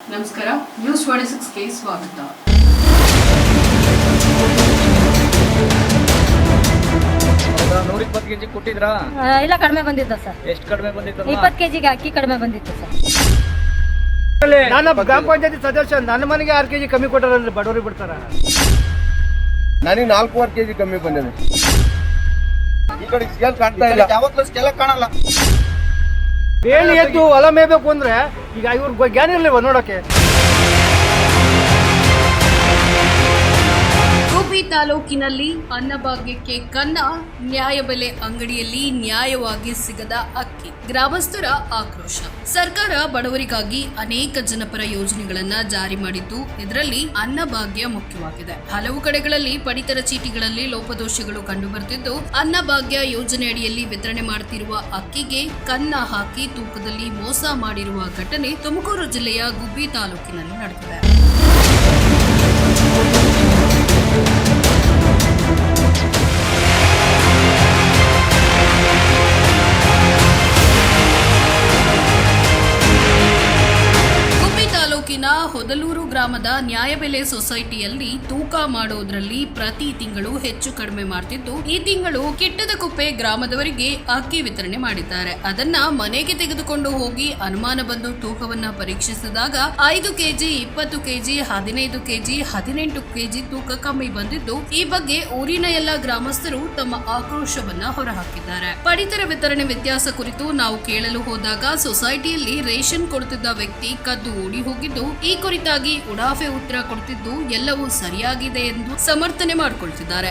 ನಮಸ್ಕಾರ news twenty ಸಿಕ್ಸ್ಗೆ ಸ್ವಾಗತ. ನೂರ ಇಪ್ಪತ್ತು ಕೆಜಿ ಕೊಟ್ಟಿದ್ರಾ? ಆ, ಇಲ್ಲ ಕಡಿಮೆ ಬಂದಿದ್ದ ಸರ್. ಎಷ್ಟು ಕಡಿಮೆ ಬಂದಿತ್ತು ಇಪ್ಪತ್ತು ಕೆಜಿಗೆ ಅಕ್ಕಿ ಕಡಿಮೆ ಬಂದಿತ್ತು ಸರ್. ನಾನು ಗ್ರಾಮ ಪಂಚಾಯತಿ ಸದಸ್ಯ ನನ್ನ ಮನೆಗೆ ಆರು ಕೆಜಿ ಕಮ್ಮಿ ಕೊಟ್ಟಾರಂದ್ರೆ ಬಡವರಿಗೆ ಬಿಡ್ತಾರ? ನನಗೆ ನಾಲ್ಕೂವರೆ ಕೆಜಿ ಕಮ್ಮಿ ಬಂದಿದೆ. ಈ ಕಡೆ ಸ್ಕೇಲ್ ಕಾಣ್ತಾ ಇಲ್ಲ. ಯಾವತ್ತೂ ಸ್ಕೇಲ್ ಕಾಣಲ್ಲ. ಬೇಲಿ ಎದ್ದು ಹೊಲ ಮೇಯ್ಬೇಕು ಅಂದ್ರೆ ಈಗ ಇವ್ರ ಜ್ಞಾನ ಇರ್ಲಿವ ನೋಡಕ್ಕೆ ಗುಬ್ಬಿ ತಾಲೂಕಿನಲ್ಲಿ ಅನ್ನಭಾಗ್ಯಕ್ಕೆ ಕನ್ನ ನ್ಯಾಯಬೆಲೆ ಅಂಗಡಿಯಲ್ಲಿ ನ್ಯಾಯವಾಗಿ ಸಿಗದ ಅಕ್ಕಿ. ಗ್ರಾಮಸ್ಥರ ಆಕ್ರೋಶ. ಸರ್ಕಾರ ಬಡವರಿಗಾಗಿ ಅನೇಕ ಜನಪರ ಯೋಜನೆಗಳನ್ನ ಜಾರಿ ಮಾಡಿದ್ದು ಇದರಲ್ಲಿ ಅನ್ನಭಾಗ್ಯ ಮುಖ್ಯವಾಗಿದೆ. ಹಲವು ಕಡೆಗಳಲ್ಲಿ ಪಡಿತರ ಚೀಟಿಗಳಲ್ಲಿ ಲೋಪದೋಷಗಳು ಕಂಡುಬರುತ್ತಿದ್ದು ಅನ್ನಭಾಗ್ಯ ಯೋಜನೆಯಡಿಯಲ್ಲಿ ವಿತರಣೆ ಮಾಡುತ್ತಿರುವ ಅಕ್ಕಿಗೆ ಕನ್ನ ಹಾಕಿ ತೂಕದಲ್ಲಿ ಮೋಸ ಮಾಡಿರುವ ಘಟನೆ ತುಮಕೂರು ಜಿಲ್ಲೆಯ ಗುಬ್ಬಿ ತಾಲೂಕಿನಲ್ಲಿ ನಡೆದಿದೆ. ಹೊದಲೂರು ಗ್ರಾಮದ ನ್ಯಾಯಬೆಲೆ ಸೊಸೈಟಿಯಲ್ಲಿ ತೂಕ ಮಾಡೋದ್ರಲ್ಲಿ ಪ್ರತಿ ತಿಂಗಳು ಹೆಚ್ಚು ಕಡಿಮೆ ಮಾಡ್ತಿದ್ದು, ಈ ತಿಂಗಳು ಕಿಟ್ಟದಕುಪ್ಪೆ ಗ್ರಾಮದವರಿಗೆ ಅಕ್ಕಿ ವಿತರಣೆ ಮಾಡಿದ್ದಾರೆ. ಅದನ್ನ ಮನೆಗೆ ತೆಗೆದುಕೊಂಡು ಹೋಗಿ ಅನುಮಾನ ಬಂದು ತೂಕವನ್ನ ಪರೀಕ್ಷಿಸಿದಾಗ ಐದು ಕೆಜಿ, ಇಪ್ಪತ್ತು ಕೆಜಿ, ಹದಿನೈದು ಕೆಜಿ, ಹದಿನೆಂಟು ಕೆಜಿ ತೂಕ ಕಮ್ಮಿ ಬಂದಿದ್ದು, ಈ ಬಗ್ಗೆ ಊರಿನ ಎಲ್ಲ ಗ್ರಾಮಸ್ಥರು ತಮ್ಮ ಆಕ್ರೋಶವನ್ನ ಹೊರಹಾಕಿದ್ದಾರೆ. ಪಡಿತರ ವಿತರಣೆ ವ್ಯತ್ಯಾಸ ಕುರಿತು ನಾವು ಕೇಳಲು ಹೋದಾಗ ಸೊಸೈಟಿಯಲ್ಲಿ ರೇಷನ್ ಕೊಡುತ್ತಿದ್ದ ವ್ಯಕ್ತಿ ಕದ್ದು ಓಡಿ ಹೋಗಿದ್ದು, ಈ ಕುರಿತಾಗಿ ಉಡಾಫೆ ಉತ್ತರ ಕೊಡ್ತಿದ್ದು ಎಲ್ಲವೂ ಸರಿಯಾಗಿದೆ ಎಂದು ಸಮರ್ಥನೆ ಮಾಡಿಕೊಳ್ತಿದ್ದಾರೆ.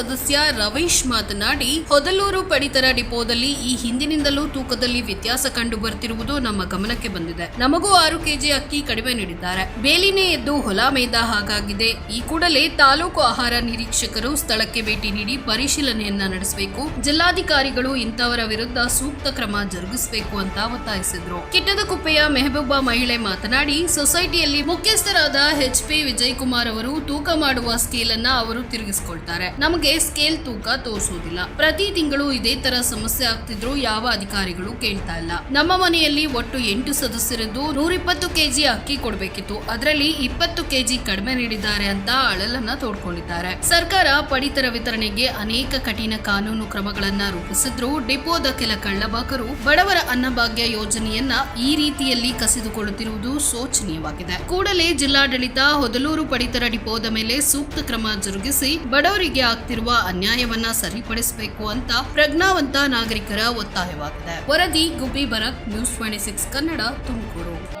ಸದಸ್ಯ ರವೀಶ್ ಮಾತನಾಡಿ, ಹೊದಲೂರು ಪಡಿತರ ಡಿಪೋದಲ್ಲಿ ಈ ಹಿಂದಿನಿಂದಲೂ ತೂಕದಲ್ಲಿ ವ್ಯತ್ಯಾಸ ಕಂಡು ಬರ್ತಿರುವುದು ನಮ್ಮ ಗಮನಕ್ಕೆ ಬಂದಿದೆ. ನಮಗೂ ಆರು ಕೆಜಿ ಅಕ್ಕಿ ಕಡಿಮೆ ನೀಡಿದ್ದಾರೆ. ಬೇಲಿನೇ ಎದ್ದು ಹೊಲ ಮೇದ ಹಾಗಾಗಿದೆ. ಈ ಕೂಡಲೇ ತಾಲೂಕು ಆಹಾರ ನಿರೀಕ್ಷಕರು ಸ್ಥಳಕ್ಕೆ ಭೇಟಿ ನೀಡಿ ಪರಿಶೀಲನೆಯನ್ನ ನಡೆಸಬೇಕು. ಜಿಲ್ಲಾಧಿಕಾರಿಗಳು ಇಂಥವರ ವಿರುದ್ಧ ಸೂಕ್ತ ಕ್ರಮ ಜರುಗಿಸಬೇಕು ಅಂತ ಒತ್ತಾಯಿಸಿದ್ರು. ಕಿಟ್ಟದಕುಪ್ಪೆಯ ಮೆಹಬೂಬ ಮಹಿಳೆ ಮಾತನಾಡಿ, ಸೊಸೈಟಿಯಲ್ಲಿ ಮುಖ್ಯಸ್ಥರಾದ ಎಚ್ ಪಿ ವಿಜಯ್ ಕುಮಾರ್ ಅವರು ತೂಕ ಮಾಡುವ ಸ್ಕೇಲ್ ಅನ್ನ ಅವರು ತಿರುಗಿಸ್ಕೊಳ್ತಾರೆ. ನಮಗೆ ಸ್ಕೇಲ್ ತೂಕ ತೋರಿಸೋದಿಲ್ಲ ಪ್ರತಿ ತಿಂಗಳು ಇದೇ ತರ ಸಮಸ್ಯೆ ಆಗ್ತಿದ್ರು ಯಾವ ಅಧಿಕಾರಿಗಳು ಕೇಳ್ತಾ ಇಲ್ಲ. ನಮ್ಮ ಮನೆಯಲ್ಲಿ ಒಟ್ಟು ಎಂಟು ಸದಸ್ಯರದ್ದು ನೂರಿಪ್ಪತ್ತು ಕೆಜಿ ಅಕ್ಕಿ ಕೊಡಬೇಕಿತ್ತು. ಅದರಲ್ಲಿ ಇಪ್ಪತ್ತು ಕೆಜಿ ಕಡಿಮೆ ನೀಡಿದ್ದಾರೆ ಅಂತ ಅಳಲನ್ನ ತೋಡ್ಕೊಂಡಿದ್ದಾರೆ. ಸರ್ಕಾರ ಪಡಿತರ ವಿತರಣೆಗೆ ಅನೇಕ ಕಠಿಣ ಕಾನೂನು ಕ್ರಮಗಳನ್ನ ರೂಪಿಸಿದ್ರು ಡಿಪೋದ ಕೆಲ ಕಳ್ಳಬಾಕರು ಬಡವರ ಅನ್ನಭಾಗ್ಯ ಯೋಜನೆಯನ್ನ ಈ ರೀತಿಯಲ್ಲಿ ಕಸಿದುಕೊಳ್ಳುತ್ತಿರುವುದು ಶೋಚನೀಯವಾಗಿದೆ. ಕೂಡಲೇ ಜಿಲ್ಲಾಡಳಿತ ಹೊದಲೂರು ಪಡಿತರ ಡಿಪೋದ ಮೇಲೆ ಸೂಕ್ತ ಕ್ರಮ ಜರುಗಿಸಿ ಬಡವರಿಗೆ ಆಗ್ತಿರುವ ಅನ್ಯಾಯವನ್ನ ಸರಿಪಡಿಸಬೇಕು ಅಂತ ಪ್ರಜ್ಞಾವಂತ ನಾಗರಿಕರ ಒತ್ತಾಯವಾಗಿದೆ. ವರದಿ Gubbi Bharat news twenty six Kannada Tumakuru.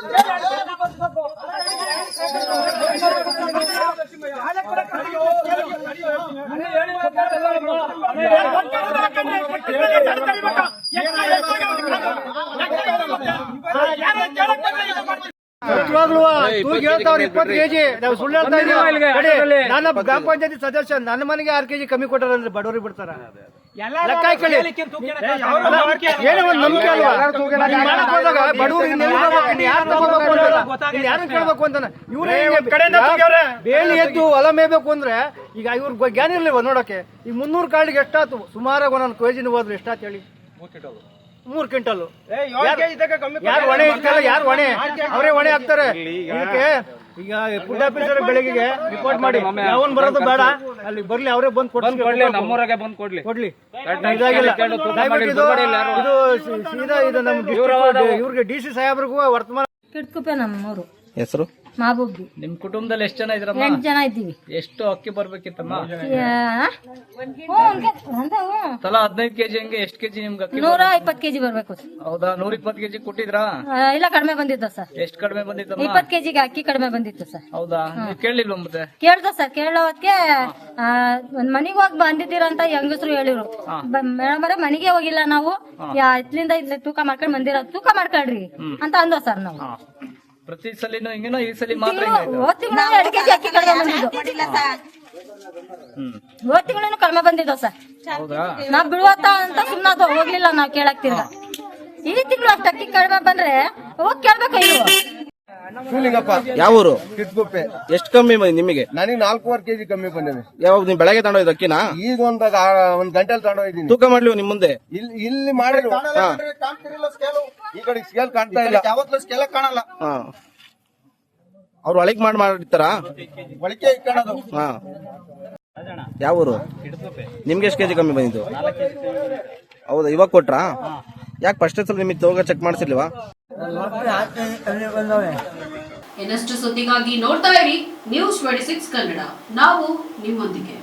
ನಿಜವಾಗ್ಲೂ ತೂಗಿ ಹೇಳ್ತಾವ್ರ ಇಪ್ಪತ್ತು ಕೆಜಿ. ನಾವು ಸುಳ್ಳು ಹೇಳ್ತಾ ಇದೀವಿ ಗ್ರಾಮ ಪಂಚಾಯತಿ ಸದಸ್ಯ ನನ್ನ ಮನೆಗೆ ಆರು ಕೆಜಿ ಕಮ್ಮಿ ಕೊಟ್ಟಾರಂದ್ರೆ ಬಡವರಿಗೆ ಬಿಡ್ತಾರ. ಲೆಕ್ಕ ಹಾಕೊಳ್ಳಿ ಏನೋ ಒಂದು ನಂಬಿಕೆ ಅಲ್ವಾ? ಹೋದಾಗ ಬಡವ್ರಿಗೆ ಯಾರ್ ತಗೋಬೇಕು ಯಾರನ್ನ ಕೇಳ್ಬೇಕು ಅಂತಾನ ಇವ್ರೇ ಬೇಲಿ ಎದ್ದು ಹೊಲ ಮೇಯ್ಬೇಕು ಅಂದ್ರೆ ಈಗ ಇವ್ರ ಜ್ಞಾನ ನೋಡೋಕೆ? ನೋಡಕ್ಕೆ ಈಗ ಮುನ್ನೂರು ಕಾಳಿಗೆ ಎಷ್ಟಾತು? ಸುಮಾರಾಗಿ ಒಂದೊಂದು ಕೆಜಿನ ಹೋದ್ರೆ ಎಷ್ಟಾತ್ ಹೇಳಿ? ಮೂರ್ ಕ್ವಿಂಟಲ್. ಯಾರು ಹೊಣೆ ಇರ್ತಲ್ಲ ಯಾರು ಹೊಣೆ? ಅವರೇ ಹೊಣೆ ಆಗ್ತಾರೆ ಇದಕ್ಕೆ ಈಗ ಫುಡ್ ಆಫೀಸರ್ ಬೆಳಗ್ಗೆ ರಿಪೋರ್ಟ್ ಮಾಡಿ. ಯಾವನ್ ಬರೋದು ಬೇಡ. ಅಲ್ಲಿ ಬರ್ಲಿ ಅವರೇ ಬಂದು ಕೊಡ್ಲಿ ನಮ್ಮೂರಾಗೆ ಬಂದ್ ಕೊಡ್ಲಿ. ಕೊಡ್ಲಿ. ಇದಾಗಿಲ್ಲ. ಇದು ಸೀದಾ ಇದು ನಮ್ಮ ಇವ್ರಿಗೆ ಡಿ ಸಿ ಸಾಹೇಬ್ರಿಗೂ ವರ್ತಮಾನ ಕಿಟ್ಕುಪ್ಪೆ ನಮ್ಮೂರು. ಹೆಸರು? ಮಾಬೂಬ್ಗಿ ನಿಮ್ ಕುಟುಂಬದಲ್ಲಿ ಎಷ್ಟು ಜನ ಇದ್ರಮ್ಮ? ಎಂಟು ಜನ ಇದ್ದೀವಿ. ಎಷ್ಟು ಅಕ್ಕಿ ಬರ್ಬೇಕಿತ್ತಮ್ಮ? ಅಂದ. ತಲಾ ಹದಿನೈದು ಕೆಜಿ ಹಂಗೆ ಎಷ್ಟು ಕೆಜಿ ನಿಮ್ಗೆ ಅಕ್ಕಿ ನೂರ ಇಪ್ಪತ್ತು ಕೆಜಿ ಬರ್ಬೇಕು. ಹೌದಾ ನೂರ ಇಪ್ಪತ್ತು ಕೆಜಿ ಕೊಟ್ಟಿದ್ರಾ? ಇಲ್ಲ ಕಡಿಮೆ ಬಂದಿತ್ತು ಸರ್. ಎಷ್ಟು ಕಡಿಮೆ ಬಂದಿತ್ತು ಇಪ್ಪತ್ತು ಕೆಜಿಗೆ ಅಕ್ಕಿ ಕಡಿಮೆ ಬಂದಿತ್ತು ಸರ್. ಹೌದಾ ನೀವು ಕೇಳಲಿಲ್ವ ಮತ್ತೆ? ಕೇಳ್ದ ಸರ್ ಕೇಳೋದಕ್ಕೆ ಮನೆಗೆ ಮನಿಗೆ ಹೋಗಿ ಬಂದಿದ್ದೀರಂತ ಹೆಂಗಸರು ಹೇಳಿರು ಮೇಡಮ್ ಅವರೇ ಮನೆಗೆ ಹೋಗಿಲ್ಲ ನಾವು. ಇಲ್ಲಿಂದ ಇಲ್ಲಿ ತೂಕ ಮಾಡ್ಕೊಂಡ್ ಬಂದಿರ ತೂಕ ಮಾಡ್ಕೊಳ್ರಿ ಅಂತ ಅಂದ್ವ ಸರ್ ನಾವು. ಪ್ರತಿ ಸಲಿನೂ ಹಿಂಗೇನೋ ಈ ಸಲ ಮಾತ್ರ ಹೋದ್ ತಿಂಗಳು ಎರಡು ಕೆಜಿ ಅಕ್ಕಿ ಕಡಿಮೆ ಬಂದಿದ್ದು? ಹ್ಮ್. ಹೋದ್ ತಿಂಗಳು ಕಡಿಮೆ ಬಂದಿದ್ದು ಸರ್? ಹೌದಾ? ನಾವ್ ಬಿಡುವತ್ತ ಅಂತ ಸುಮ್ಮನೆ ಹೋಗ್ಲಿಲ್ಲ ನಾವ್ ಕೇಳಕ್ ತಿರ್ಗ ಈ ತಿಂಗಳು ಅಷ್ಟು ಅಕ್ಕಿ ಕಡಿಮೆ ಬಂದ್ರೆ ಹೋಗ್ ಕೇಳ್ಬೇಕು ಇಲ್ವೋ ಶಿವಲಿಂಗಪ್ಪ ಯಾವ ಊರು? ಕಿಟ್ಗುಪ್ಪೆ. ಎಷ್ಟು ಕಮ್ಮಿ ನಿಮಗೆ? ನನಗೆ ನಾಲ್ಕೂವರೆ ಕೆಜಿ ಕಮ್ಮಿ ಬಂದಿದೆ. ಯಾವಾಗ ನೀವು ಬೆಳಗ್ಗೆ ತಗೊಂಡೋಯ್ದು ಅಕ್ಕಿನ? ಈಗ ಒಂದ್ ಒಂದ್ ಗಂಟೆಲಿ ತಗೊಂಡೋಗಿದ್ದೀನಿ ತೂಕ ಮಾಡ್ಲಿ ನಿಮ್ ಮುಂದೆ. ಇಲ್ಲಿ ಇಲ್ಲಿ ಮಾಡಿದ್ರು ಈ ಕಡೆ ಸ್ಕೇಲ್ ಕಾಣ್ತಾ ಇಲ್ಲ. ಯಾವತ್ತೂ ಸ್ಕೇಲ್ ಕಾಣಲ್ಲ. ಹಾ. ಅವ್ರು ಒಳಗ್ ಮಾಡಿ ಮಾಡಿರ್ತಾರ ಒಳಕೆ ಇಟ್ಕೊಳ್ಳೋದು ಹಾ. ಯಾವ ಊರು? ನಿಮ್ಗೆ ಎಷ್ಟು ಕೆಜಿ ಕಮ್ಮಿ ಬಂದಿದ್ದು? ಹೌದಾ ಇವಾಗ ಕೊಟ್ರಾ? ಯಾಕೆ ಫಸ್ಟ್ ಸಲ ನಿಮಗೆ ತೋಗ ಚೆಕ್ ಮಾಡಿಸಿಲ್ವಾ? ಇನ್ನಷ್ಟು ಸುದ್ದಿಗಾಗಿ ನೋಡ್ತಾ ಇರಿ ನ್ಯೂಸ್ ಟ್ವೆಂಟಿ ಸಿಕ್ಸ್ ಕನ್ನಡ. ನಾವು ನಿಮ್ಮೊಂದಿಗೆ.